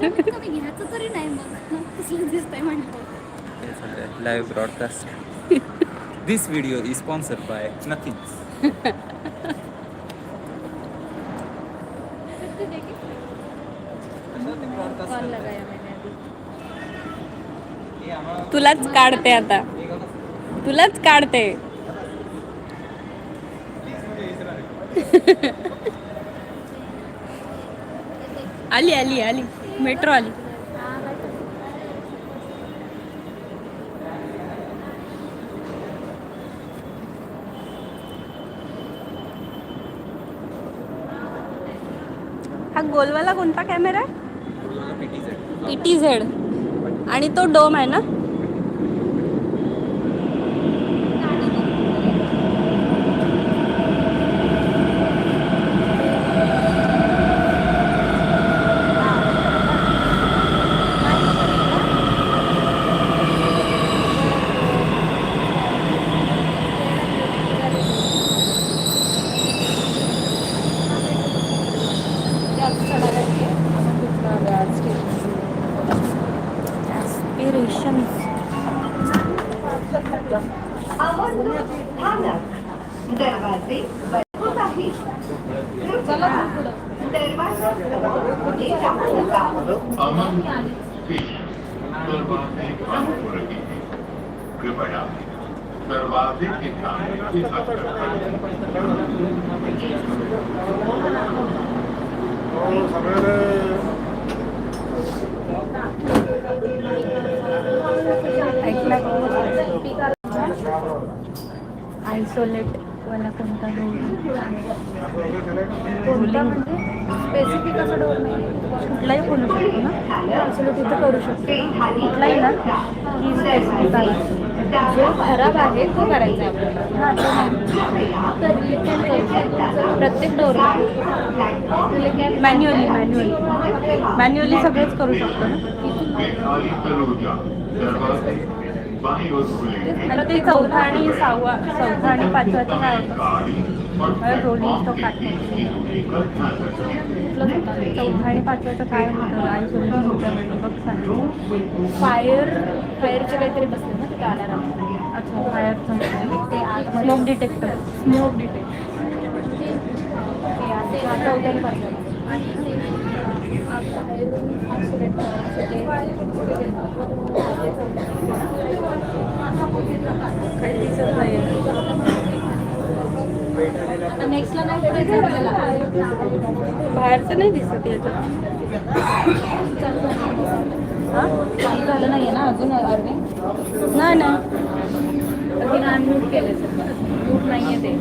घ्यायचं तरी नाही मग कसलं दिसतंय live broadcast this video is sponsored by nothing तुलाच काढते आता. तुलाच काढते. आली आली आली. मेट्रो आली. हा गोलवाला कोणता कॅमेरा आहे? पीटी झेड आणि तो डोम आहे ना? आयसोलेट वाला कोणता डोम कोणता म्हणजे स्पेसिफिक असा डोर नाही. कुठलाही बोलू शकतो ना. आयसोलेट इथं करू शकतो कुठलाही ना. की स्पेसिफिक आहे. जो खराब आहे तो करायचा आपल्याला. प्रत्येक डोरला मॅन्युअली मॅन्युअली मॅन्युअली सगळंच करू शकतो ना? ते चौथा आणि सहावा चौथा आणि पाचवाचं काय होतं गाड़ी रोलिंग स्टॉक काढतो चौथा आणि पाचवाचं काय होतं? आयसोलेशन होतं बघ सांग फायर फायरचे काहीतरी बसले. स्मोक डिटेक्टर स्मोक डिटेक्टर नेक्स्टला नाही बाहेरचं नाही चालू झालं नाहीये ना अजून नाही ना अनम्यूट केले सर म्यूट नाहीये ते.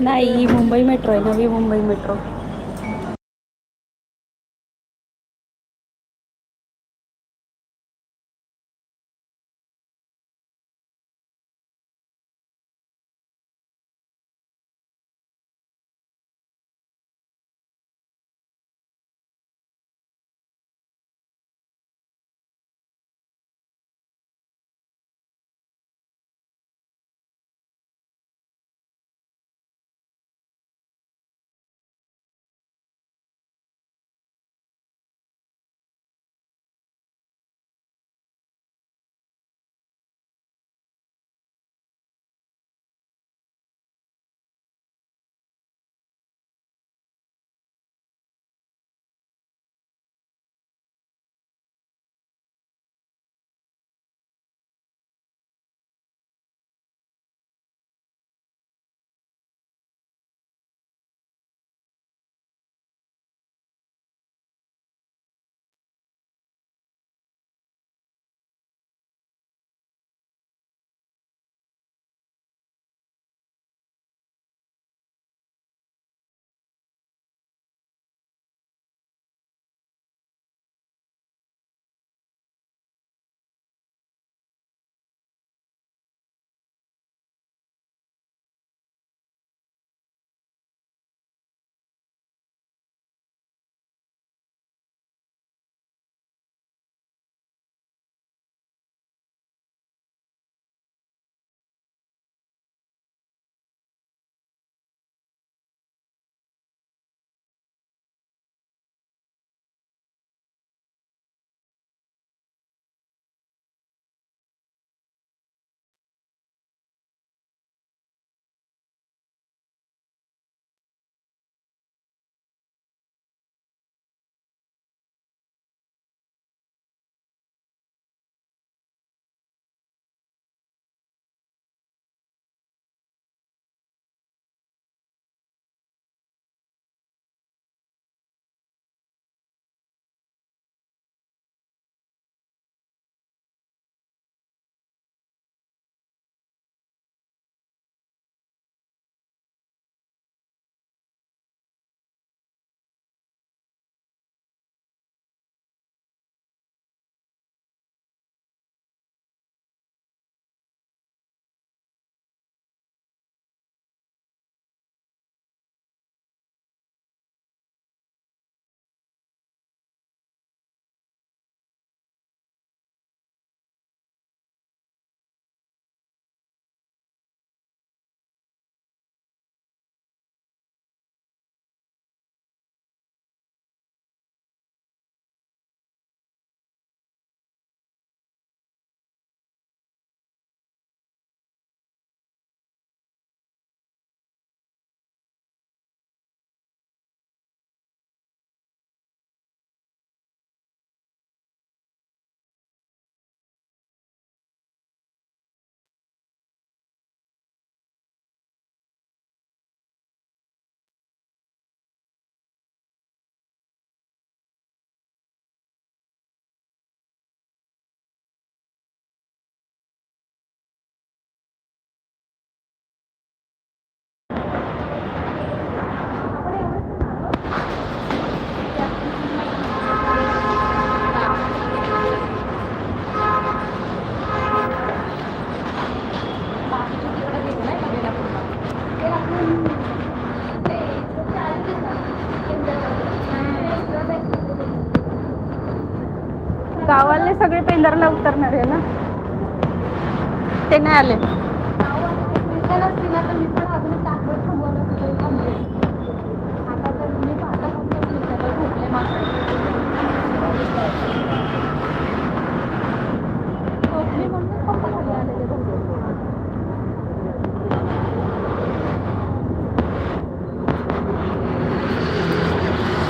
नाही ही मुंबई मेट्रो आहे नवी मुंबई मेट्रो नाही उतरणार आहे ना? ते नाही आले. आता तर मी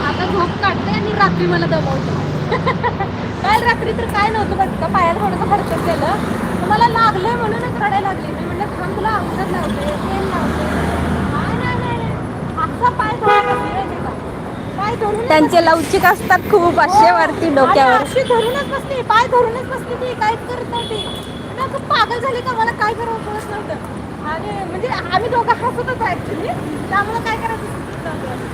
आता झोप काढते आणि रात्री मला दमवते काल रात्री तर काय नव्हतं बट पायाला थोडंसं खर्च केलं मला लागलंय म्हणूनच रडायला लागली. मी म्हणलं थांब तुला औषध लावते तेल लावते. काय नाही. असा पाय? पाय धरून त्यांचे लवचिक असतात खूप असे वरती डोक्यावर. अशी धरूनच बसते पाय धरूनच बसते ती काहीच करत नव्हती. पागल झाली का मला काय करावं कळत नव्हतं. आणि म्हणजे आम्ही दोघं हसत होतो ऍक्च्युली त्यामुळे काय करायचं सुचत नव्हतं.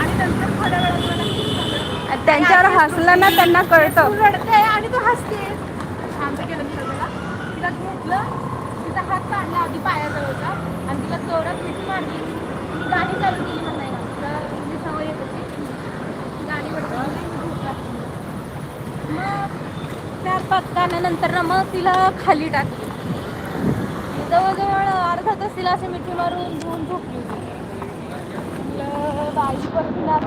आणि नंतर थोड्या वेळात मला खूप झालं. त्यांच्यावर हसलं ना त्यांना तू कळतं रडते आणि तू हसते. शांत केलं तिला त्याला तिला घेतलं तिचा हात काढला आधी पायाजवळचा आणि तिला जोरात मिठी मारली ती गाणी चालू केली म्हणायला तिला म्हणजे सवय येत होती. ती गाणी म्हणत मग त्या पाच ना मग तिला खाली टाकली. जवळजवळ अर्धा तास तिला असे मिठी मारून घेऊन झोपली होती. बाई परत तिला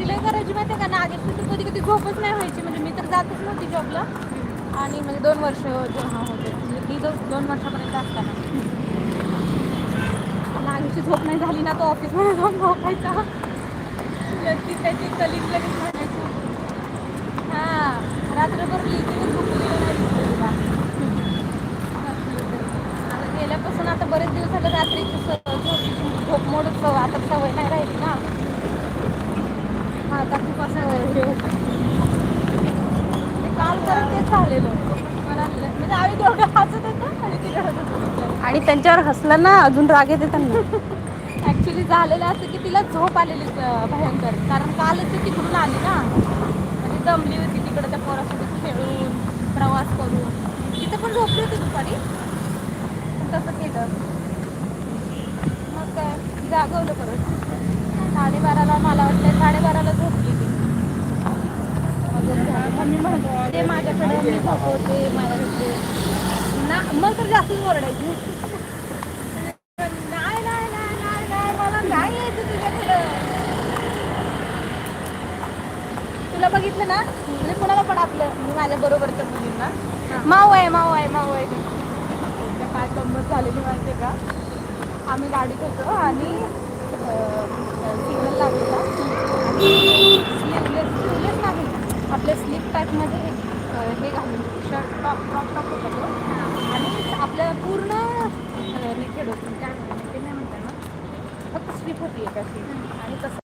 कशी लय करायची माहिती आहे का? ना आधी कधी कधी झोपच नाही व्हायची. म्हणजे मी तर जातच नव्हती जॉबला आणि म्हणजे दोन वर्ष जेव्हा होते. म्हणजे ती दोन वर्षापर्यंत असताना. नागीची झोप नाही झाली ना तो ऑफिसमध्ये जाऊन झोपायचा. ती त्याची कलिंग लगेच म्हणायची. हां रात्रभर लिहिली झोपलेलं नाही आता गेल्यापासून आता बरेच दिवस झाले रात्रीची स- झोपीची झोप मोडच सवय आता सवय नाही राहिली ना हा आता खूप असं हे होतं. ते काल परत तेच झालेलं मला म्हणजे आम्ही दोघं हसत होतो आणि ती रडत होती. आणि त्यांच्यावर हसलं ना अजून राग येते त्यांना. ॲक्च्युली झालेलं असं की तिला झोप आलेली भयंकर. कारण कालच ती तिकडून आली ना. म्हणजे जमली होती तिकडं त्या पोरासोबत खेळून प्रवास करून. तिथं पण झोपली होती दुपारी. तसं केलं. मग काय जागवलं परत. साडेबाराला मला वाटतं साडेबाराला झोपली ती ते माझ्याकडे मी झोपवते माझ्याकडे ना मग तर जास्तच ओरडायची नाही नाही नाही नाही नाही मला नाही यायचं तुझ्याकडं? तुला बघितलं ना? म्हणजे कोणाला पण आपलं मी माझ्या बरोबरच्या मुलींना. माऊ आहे माऊ आहे माऊ आहे. काय गंमत झालेली माहिती का? आम्ही गाडीत होतो आणि सिग्नल लागलेला आणि स्लीवलेस स्लीवलेस नाही आपल्या स्लीप टाईपमध्ये हे घालून शर्ट टॉप टॉप टॉप होता तो. आणि आपल्या पूर्ण नेकेड होतं. काय ते नाही म्हणतात ना फक्त स्लीप होती एका आणि तसं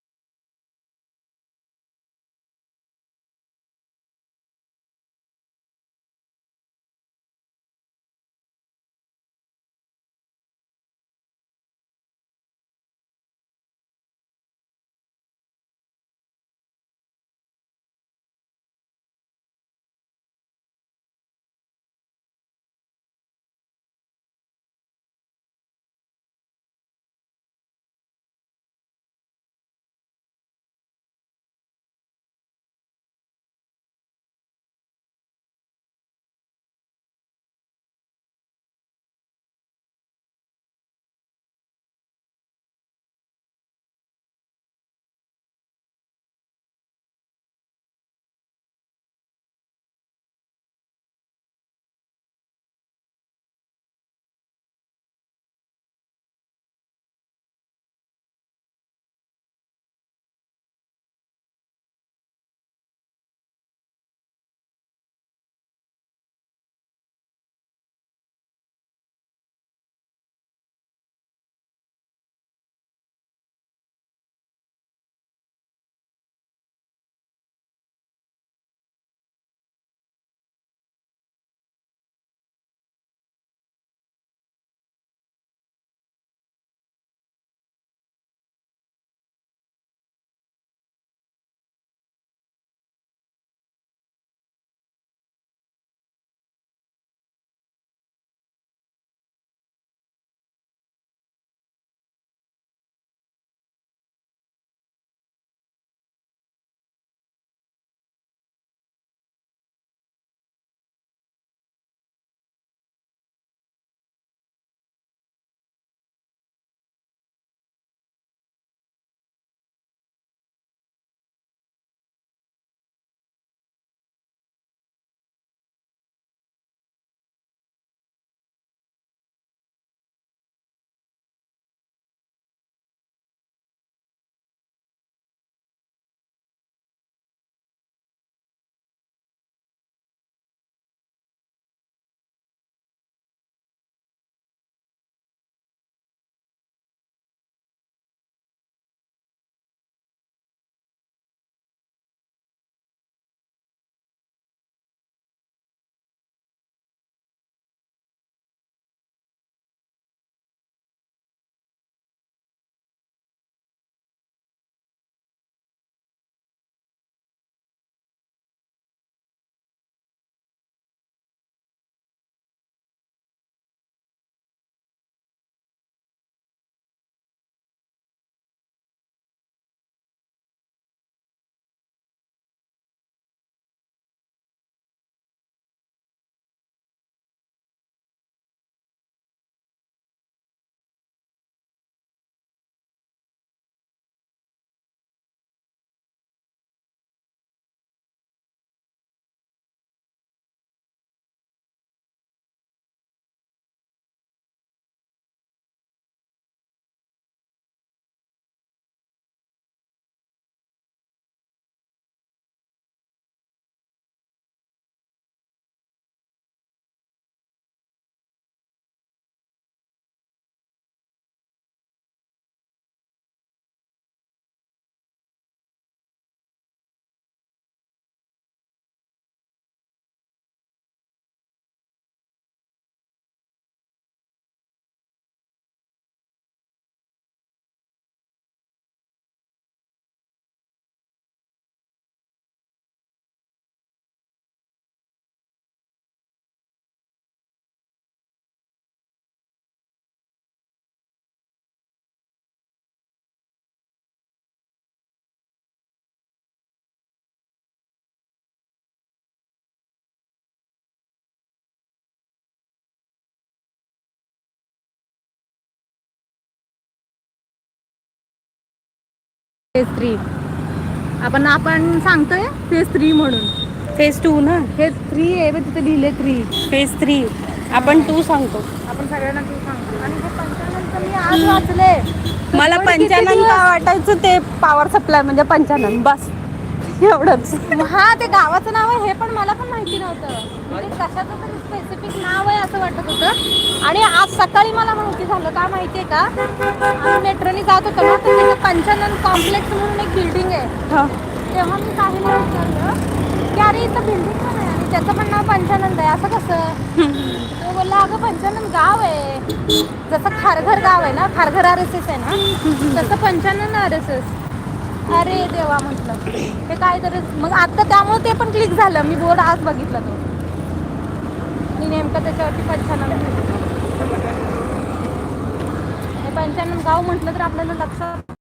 फेज थ्री आपण आपण सांगतोय फेज थ्री म्हणून. फेज टू ना? फेज थ्री आहे बघ तिथे लिहिले थ्री फेज थ्री आपण टू सांगतो. आपण सगळ्यांना तू सांगतो. आणि हे पंचाननचं मी आज वाचले मला का वाटायचं ते पॉवर सप्लाय म्हणजे पंचानन बस. एवढंच. हा ते गावाचं नाव आहे हे पण मला पण माहिती नव्हतं. म्हणजे कशाचं तरी स्पेसिफिक नाव आहे असं वाटत होतं. आणि आज सकाळी मला माहिती झालं का माहितीये का? आम्ही मेट्रोने जात होतो ना तर तिथे पंचानन कॉम्प्लेक्स म्हणून एक बिल्डिंग आहे. हा. तेव्हा मी काहीला विचारलं की अरे इथं बिल्डिंग पण आहे आणि त्याचं पण नाव पंचानंद आहे असं कसं? तो बोलला अगं पंचानन गाव आहे. जसं खारघर गाव आहे ना खारघर आर एस एस आहे ना तसं पंचानन आर एस एस अरे देवा म्हटलं. हे काय तर मग आता त्यामुळे ते पण क्लिक झालं. मी बोर्ड आज बघितला तो. मी नेमकं त्याच्यावरती पंचानन लिहिलं. हे पंचानन गाव म्हटलं तर आपल्याला लक्षात